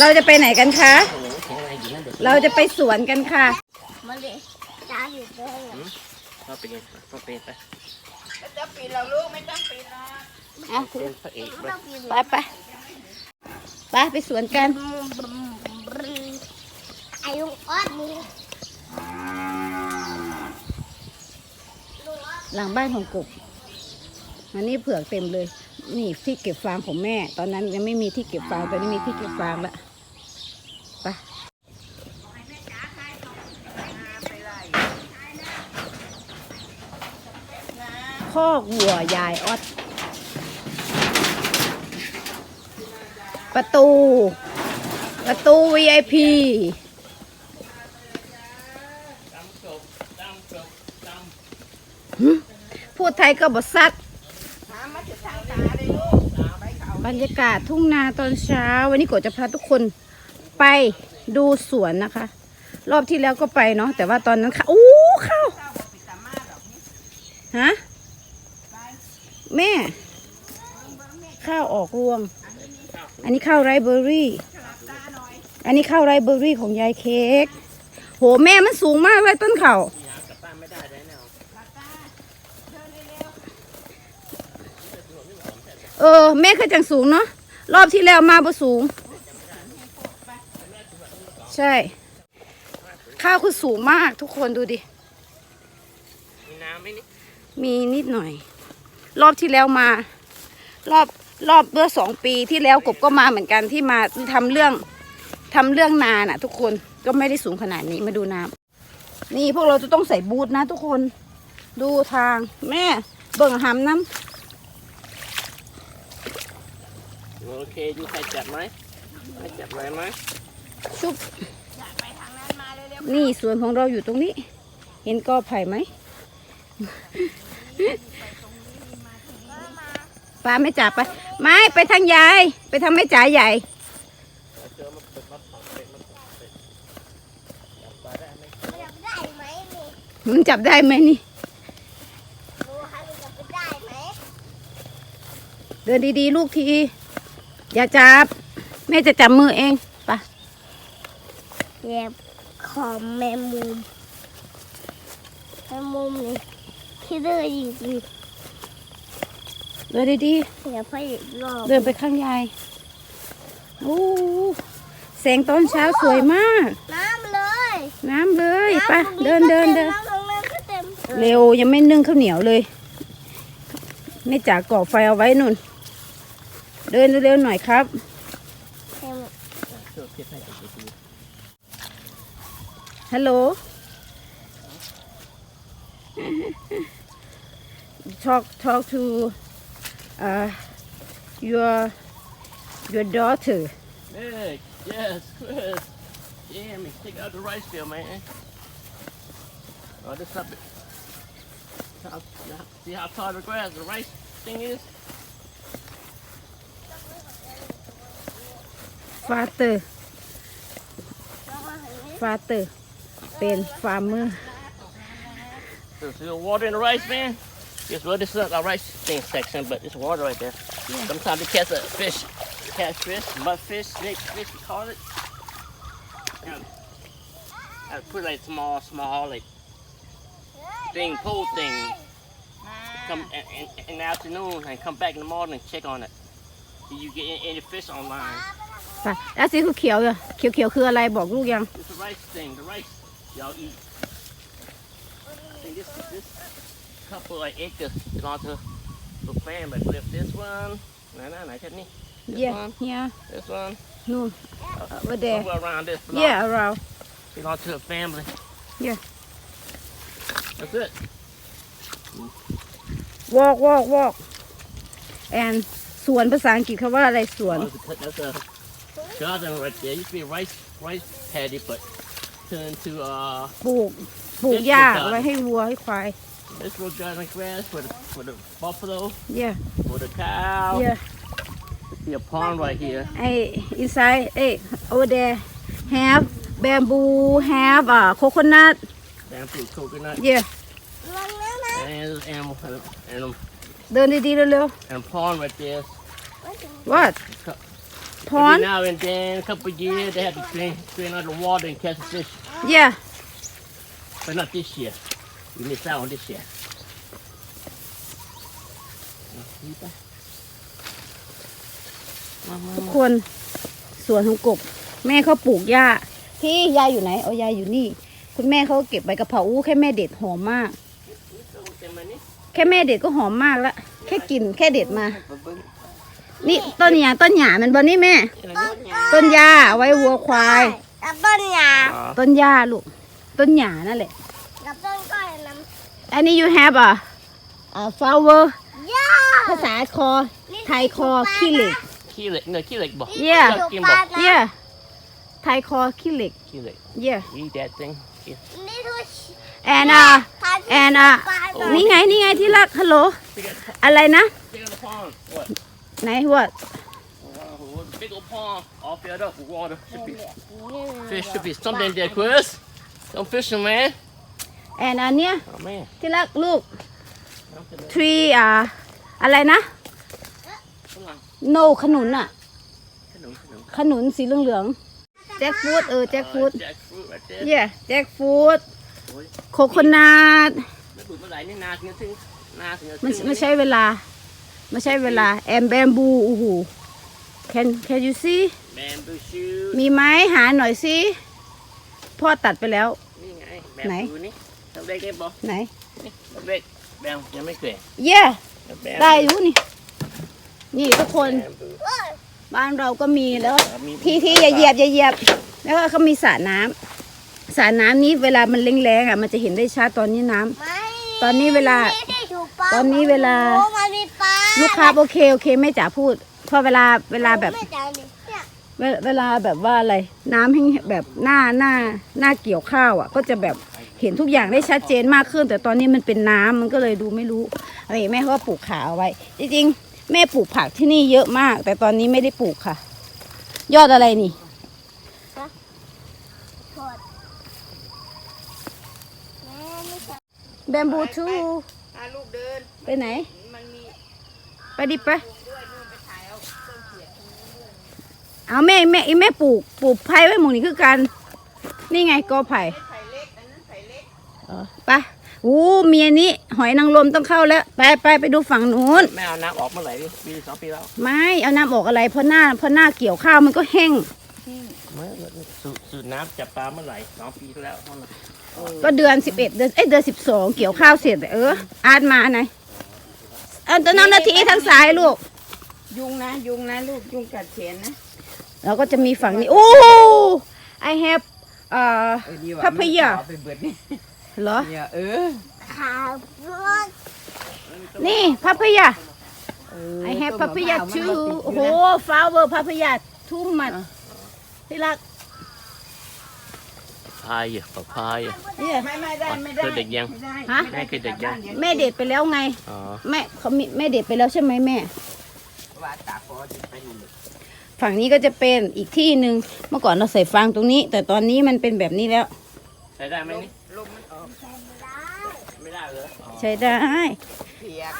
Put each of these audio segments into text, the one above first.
เราจะไปไหนกันคะโอ้โหแข็งแรงอยู่นั่นเด็กเราจะไปสวนกันค่ะ มาเลยจ้าอยู่ด้วยเราเป็นไงเราเป็นไปจะปีนเราลูกไม่ต้องปีนนะอะเป็นพระเอกไม่ไปต้องปีนไปไปไปไปสวนกันไอ้ลุงออดนี่หลังบ้านของกบอันนี้เผือกเต็มเลย นี่ที่เก็บฟางของแม่ ตอนนั้นยังไม่มีที่เก็บฟางตอนนี้มีที่เก็บฟางละ คอกวัวยายออดประตู ประตู VIP พูดไทยก็บทซัดบรรยากาศทุ่งนาตอนเช้า วันนี้โกจะพาทุกคนไปดูสวนนะคะ รอบที่แล้วก็ไปเนาะแต่ว่าตอนนั้นค่ะ อู้ข้าวฮะ แม่ ข้าวออกรวง อันนี้ข้าวไรเบอรี่ อันนี้ข้าวไรเบอรี่ของยายเค้ก โหแม่มันสูงมากเลยต้นเขากลับบ้านไม่ได้เลยเนี่ยเออ แม่คือจังสูงเนาะรอบที่แล้วมาบ่สูง ใช่ ข้าวคือสูงมากทุกคนดูดิ มีน้ำไหมนี่มีนิดหน่อย รอบที่แล้วมา รอบรอบเมื่อสองปีที่แล้วกบก็มาเหมือนกันที่มาทำเรื่องทำเรื่องนาน่ะ ทุกคนก็ไม่ได้สูงขนาดนี้มาดูน้ำนี่พวกเราจะต้องใส่บูทนะ ทุกคนดูทางแม่เบิ่งหำน้โอเคดูใครจับไหมใครจับไหมไหมำชุบนี่สวนของเราอยู่ตรงนี้ เห็นกอไผ่ไหม ป้าไม่จับไปไม่ไปทางยาย ไปทางแม่จ๋าใหญ่เจอมาเปิดมาเปิดมาเปิดจับปลาได้ไหมจับได้ไหมนี่มึงจับได้ไหมนี่เดินดีๆ ลูกที อย่าจับ แม่จะจับมือเองไปะเย็บของแมงมุมแมงมุมนี่ที่เดินจริง เดินดีๆอย่าไปอีกรอบๆเดินไปข้างยายโอ้แสงตอนเช้าสวยมาก น้ำเลยน้ำเลยไปะำตรงเดินเดินเดินน้ำตรงนั้นก็เต็มเร็วยังไม่นึ่งข้าวเหนียวเลยแม่จ๋าก่อไฟเอาไว้นุ่น เดินเร็วๆหน่อยครับ เต็มเชื่อเพียรให้จับดีฮัลโหล talk talk to uh, your your daughter. Meg, yes, Chris. Yeah, man, take out the rice field, man. Oh, this up. See how tall the grass, the rice thing is. Father. Father, been farmer. So, so you're the rice, man. Yes, well, this is not our rice thing section, but it's water right there. Sometimes they catch a fish, catch fish, mudfish, snake fish, we call it. And I put like small, small, like thing, pole thing. Come in, in, in the afternoon and come back in the morning and check on it. Do you get any, any fish online? ไปแล้วสีเขียวๆอะเขียวๆคืออะไรบอกลูกยัง It's the rice thing, the rice y'all eat. I think this this couple of acres belong to the family. But if this one, no, no, no, couldn't he? This yeah one, yeah this one, no over there somewhere around this belong, yeah around belong to a family. Yeah. That's it. walk walk walk and สวนภาษาอังกฤษเขาว่าอะไรสวน Oh, that's a garden right there. Used to be a rice rice paddy, but turned to uh ปลูกปลูกหญ้าไว้ให้วัวให้ควาย this little garden grass for the for the buffalo, yeah for the cow. yeah Be a pond right here. ไอ inside เอ้ย over there have bamboo have อ่า coconut Bamboo coconut. yeah ลงแล้วนะ And and and, เดินดีๆเร็ว and pond right there. ๆ what pond Every now and then, a couple of years, they have to clean, clean out the water and catch fish. yeah But not this year. We missed out on this year. ทุกคนสวนของกบ แม่เขาปลูกหญ้าที่ยายอยู่ไหนเอายายอยู่นี่ คุณแม่เขาเก็บใบกะเพราอู้แค่แม่เด็ดหอมมาก แค่แม่เด็ดก็หอมมากแล้วแค่กินแค่เด็ดมา นี่ต้นหญ้าต้นหญ้ามันบนนี่แม่ ต้นหญ้าเอาไว้วัวควายกับต้นหญ้าต้นหญ้าลูก ต้นหญ้านั่นแหละ กับต้นกล้วยน้ อันนี้ you have a a flower ำหญ้าภาษาคอไทยคอขี้เหล็ก Keelik, no, keelik, bo. Yeah. Yuck, Kimbo. yeah ไทยคอขี้เหล็ก Keelik. yeah Eat that thing. Yeah. นี่ทุก and uh ทาน and uh ปลานี่ไงนี่ไงที่รักฮัลโหล Big old- อะไรนะ big old pond. What? ไหนว่า Oh, big old pond. All filled up with water. Should be, fish should be something there, Chris. Don't fishing, man. And อันเนี้ย Oh, man. ที่รักลูก tree อ่าอะไรนะ Come on. no ขนุนอะ Come on, come on. ขนุนสีเหลืองๆแจ็คฟูดเออแจ็คฟูด Uh, jackfruit right there. yeah แจ็คฟูดโคโคนัท Nó bự nó lại nó nạt như thế. Nạt như มัน thế. ไม่ใช่เวลาไม่ใช่เวลาแอมแบมบูโอ้โห can can you see Bamboo shoot. มีไหมหาหน่อยสิพ่อตัดไปแล้ว Ní ngay. Này. Bamboo ní. Đâu đây cái bò. ไหน Ní. Đâu đây. Bèo, nhà mấy kể. yeah Bèo. ได้อยู่นี่ นี่ทุกคน Bamboo. บ้านเราก็มีแล้ว Ờ, mi- พี่พี่อย่าเหยียบอย่าเหยียบ แล้วก็เขามีสระน้ำสระน้ำนี้เวลามันแรงๆอะมันจะเห็นได้ชัดตอนนี้น้ำ ไม่ตอนนี้เวลา ไม่ได้ถูกปลาตอนนี้เวลา โอ้มันมีปลาลูกค้าโอเคโอเคไม่จ๋าพูดเพอเวลาเวลาแบบ ไม่จ๋าเนี่ยเนี่ยเวเวลาแบบว่าอะไร น้ำแห้งแบบหน้าหน้าหน้าเกี่ยวข้าวอะ ก็จะแบบ เห็นทุกอย่างได้ชัดเจนมากขึ้น แต่ตอนนี้มันเป็นน้ำมันก็เลยดูไม่รู้อะไรแม่เขาก็ปลูกขาเอาไว้ จริงๆ แม่ปลูกผักที่นี่เยอะมาก แต่ตอนนี้ไม่ได้ปลูกค่ะ ยอดอะไรนี่โทษแม่ไม่ใช่แบมบูทูพาลูกเดิน ไปไหน มันมี ไปดิไปด้วยนู่นไปถ่ายเอาต้นเขียดเอาแม่แม่อีแม่ปลูกปลูกไผ่ไว้หมู่นี้คือกัน นี่ไงกอไผ่ ไปอู้มีอันนี้ หอยนางรมต้องเข้าแล้ว ไปไปไปดูฝั่งนู้น Mấy ao nắp ọt mới lại đi. Đi sáu pi đâu. ไม่เอาน้ำออกอะไรเพราะหน้าเพราะหน้าเกี่ยวข้าวมันก็แห้ง Mới sự sự nắp chập ba mới lại. Sáu pi đâu. Không là. ก็เดือนสิบเอ็ดเดือนเอ้ยเดือนสิบสองเกี่ยวข้าวเสร็จเอออ่านมาไหนเออตอนน้องนาทีทางซ้ายลูก ยุงนะ ยุงนะลูกยุงกัดแขนนะ แล้วก็จะมีฝั่งนี้ โอ้ I have เอ่อ เออดีว่ะพัพยามันขวไปเบิดนี่ เหรอ เนี่ยเออขาวรถนี่พัพยาเออ I have ต้นมะพร้าว papaya มัน too มาติดยู่โอ้โหนะ flower papaya too much ที่รัก Papaya, papaya. เนี่ย ไม่ไม่ได้ไม่ได้เคยเด็กยัง ไม่ได้ฮะ ไม่ได้แม่เคยเด็กยังบ้านดี๋วแม่เด็ดไปแล้วไง Ờ. แม่เขามีแม่เด็ดไปแล้วใช่ไหมแม่ ว่าตาปอจะไปนู่นเลยฝั่งนี้ก็จะเป็นอีกที่หนึ่งเมื่อก่อนเราใส่ฟางตรงนี้ แต่ตอนนี้มันเป็นแบบนี้แล้ว Thấy ra mấy ní? ลมมันออก Mới ra rồi. Ờ. ใช้ได้ เปียก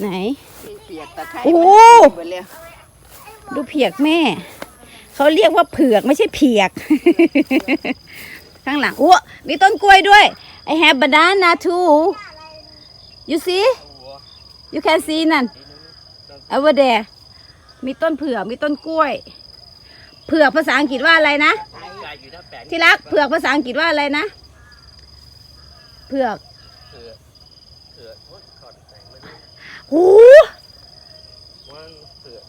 ไหน เปียกตะไคร้โอ้มันเบิดเลยดูเพียกแม่ เขาเรียกว่าเผือกไม่ใช่เพียก ข้างหลังอ้วมีต้นกล้วยด้วย I have banana too you see you can see นั่น over there มีต้นเผือกมีต้นกล้วย เผือกภาษาอังกฤษว่าอะไรนะ Cài gì đó bẻ ที่รักเผือกภาษาอังกฤษว่าอะไรนะ เผือก thừa. Thừa. Ủa, còn này mới đi. หู One thừa.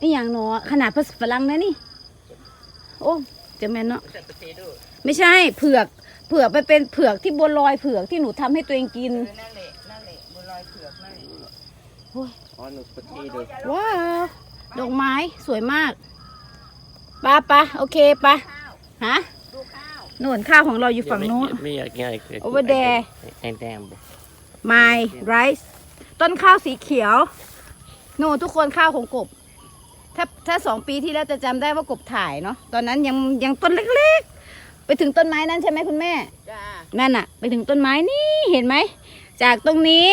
นี่อย่างหนอขนาดภาษาฝรั่งนะนี่ โอ้จะแม่นเนาะ Cái potato. ไม่ใช่เผือก เผือกไปเป็นเผือกที่บัวลอยเผือกที่หนูทำให้ตัวเองกินเออนั่นแหละนั่นแหละบัวลอยเผือกนั่นแหละ On the potato. ว้าวดอกไม้สวยมากปะปะโอเคปะฮะดูข้าวห นวนข้าวของเราอยู่ฝั่งนู้น ไม่อยากง่าย Over there แอนแดม My rice ต้นข้าวสีเขียวโน่ทุกคนข้าวของกบ ถ้าถ้าสองปีที่แล้วจะจำได้ว่ากบถ่ายเนาะตอนนั้นยังยังต้นเล็กๆ ไปถึงต้นไม้นั้นใช่ไหมคุณแม่ จ้านั่นอะไปถึงต้นไม้นี่เห็นไหม จากตรงนี้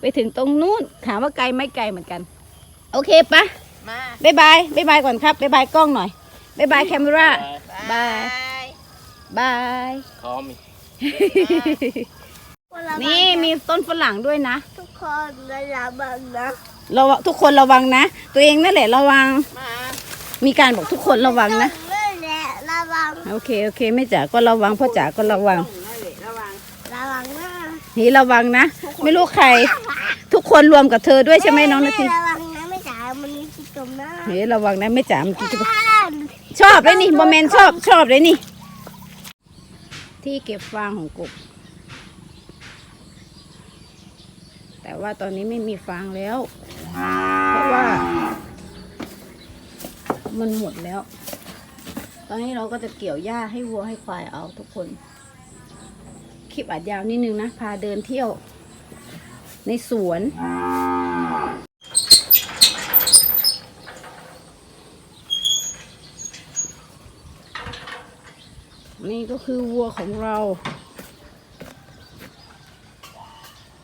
ไปถึงตรงนู้นถามว่าไกลไหม่ไกลเหมือนกัน โอเคปะมา บายบายบายบายก่อนครับบายบายกล้องหน่อยบายบายแคมรา Bye. บาย บาย Call me. นี่มีต้นฝรั่งด้วยนะทุกคนระวังนะเราทุกคนระวังนะ ตัวเองนั่นแหละระวัง มามีการบอกทุกคนระวังนะนั่นแหละระวังโอเคโอเคไม่จ๋าก็ระวังพ่อจ๋าก็ระวังนั่นแหละระวังระวังนะนี่ระวังนะ ไม่รู้ใคร ทุกคนรวมกับเธอด้วยใช่ไหมน้องนาทีแระวังนะไม่จ๋ามันมีจิตจมนะเฮ้ยระวังนะไม่จ๋าเมื่อกี้จะบ้านชอบเลยนี่โมเมนต์ชอบชอบเลยนี่ ที่เก็บฟางของกบ แต่ว่าตอนนี้ไม่มีฟางแล้ว เพราะว่า มันหมดแล้ว ตอนนี้เราก็จะเกี่ยวหญ้าให้วัวให้ควายเอาทุกคน คลิปอาจยาวนิดนึงนะ พาเดินเที่ยวในสวน นี่ก็คือวัวของเรา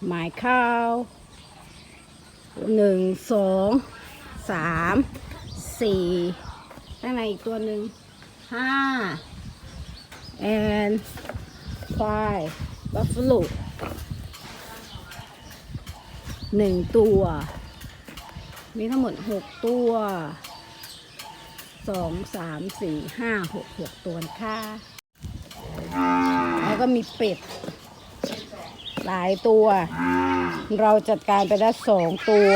หมายข้าวหนึ่งสองสามสี่ข้างในอีกตัวหนึ่งห้า and five buffalo หนึ่งตัว มีทั้งหมดหกตัวสองสามสี่ห้าหกหกตัวค่ะ แล้วก็มีเป็ด หลายตัว เราจัดการไปแล้วสองตัว